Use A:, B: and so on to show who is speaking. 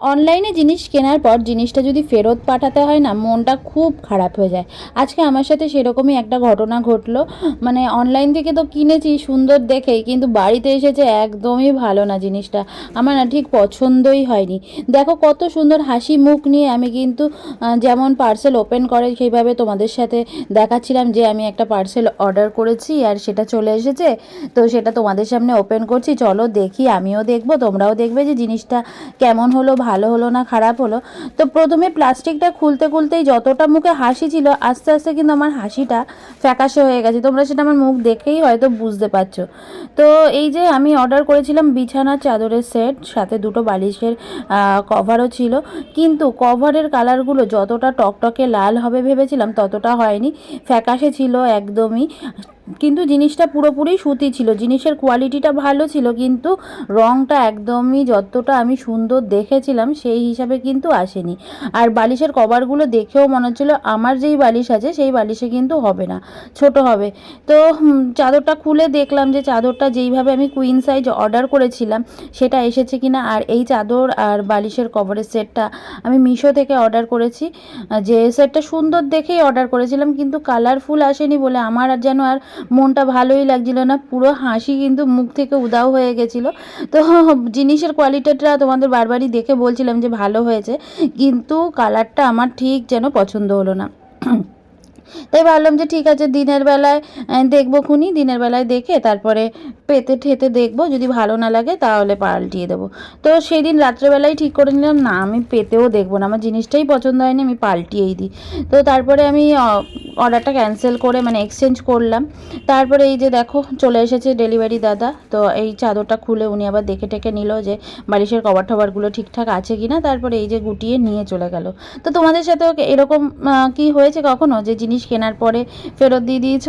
A: অনলাইনে জিনিস কেনার পর জিনিসটা যদি ফেরত পাঠাতে হয় না, মনটা খুব খারাপ হয়ে যায়। আজকে আমার সাথে সেরকমই একটা ঘটনা ঘটলো। মানে অনলাইন থেকে তো কিনেছি, সুন্দর দেখেই, কিন্তু বাড়িতে এসেছে একদমই ভালো না জিনিসটা। আমার না ঠিক পছন্দই হয়নি। দেখো কত সুন্দর হাসি মুখ নিয়ে আমি কিন্তু যেমন পার্সেল ওপেন করে, সেইভাবে তোমাদের সাথে দেখাচ্ছিলাম যে আমি একটা পার্সেল অর্ডার করেছি আর সেটা চলে এসেছে। তো সেটা তোমাদের সামনে ওপেন করছি। চলো দেখি, আমিও দেখব, তোমরাও দেখবে যে জিনিসটা কেমন হলো ভালো হলো না, খারাপ হলো। তো প্রথমে প্লাস্টিকটা খুলতে খুলতেই যতটা মুখে হাসি ছিল, আস্তে আস্তে কিন্তু আমার হাসিটা ফ্যাকাশে হয়ে গেছে। তোমরা সেটা আমার মুখ দেখেই হয়তো বুঝতে পারছ। তো এই যে আমি অর্ডার করেছিলাম বিছানার চাদরের সেট সাথে দুটো বালিশের কভারও ছিল। কিন্তু কভারের কালারগুলো যতটা টকটকে লাল হবে ভেবেছিলাম, ততটা হয়নি। ফ্যাকাশে ছিল একদমই। কিন্তু জিনিসটা পুরোপুরি সুতি ছিল। জিনিসের কোয়ালিটিটা ভালো ছিল, কিন্তু রঙটা একদমই যতটা আমি সুন্দর দেখেছিলাম, সেই হিসাবে কিন্তু আসেনি। আর বালিশের কভারগুলো দেখেও মনে হচ্ছিল, আমার যেই বালিশ আছে, সেই বালিশে কিন্তু হবে না, ছোট হবে। তো চাদরটা খুলে দেখলাম যে চাদরটা যেইভাবে আমি কুইন সাইজ অর্ডার করেছিলাম, সেটা এসেছে কিনা, আর এই চাদর আর বালিশের কভারের সেটটা আমি মিশো থেকে অর্ডার করেছি। যে সেটটা সুন্দর দেখেই অর্ডার করেছিলাম, কিন্তু কালারফুল আসেনি বলে আমার আর যেন আর মনটা ভালোই লাগছিল না, পুরো হাসি কিন্তু মুখ থেকে উদাও হয়ে গেছিল। তো জিনিসের কোয়ালিটিটা তোমাদের বারবারই দেখে বলছিলাম যে ভালো হয়েছে, কিন্তু কালারটা আমার ঠিক যেন পছন্দ হলো না। তাই ভাবলাম যে ঠিক আছে, দিনের বেলায় দেখব খুনি, দিনের বেলায় দেখে তারপরে পেতে ঠেতে দেখব, যদি ভালো না লাগে তাহলে পাল্টিয়ে দেবো। তো সেই দিন রাত্রেবেলায় ঠিক করে নিলাম, না, আমি পেতেও দেখব না, আমার জিনিসটাই পছন্দ হয়নি, আমি পাল্টিয়েই দিই। তো তারপরে আমি অর্ডারটা ক্যান্সেল করে মানে এক্সচেঞ্জ করলাম। তারপরে এই যে দেখো, চলে এসেছে ডেলিভারি দাদা, তো এই চাদরটা খুলে উনি আবার দেখে টেকে নিল যে বালিশের কভার টভারগুলো ঠিকঠাক আছে কি না তারপরে এই যে গুটিয়ে নিয়ে চলে গেল। তো তোমাদের সাথেও এরকম কি হয়েছে কখনো, যে জিনিস কেনার পরে ফেরত দিয়ে দিয়েছ?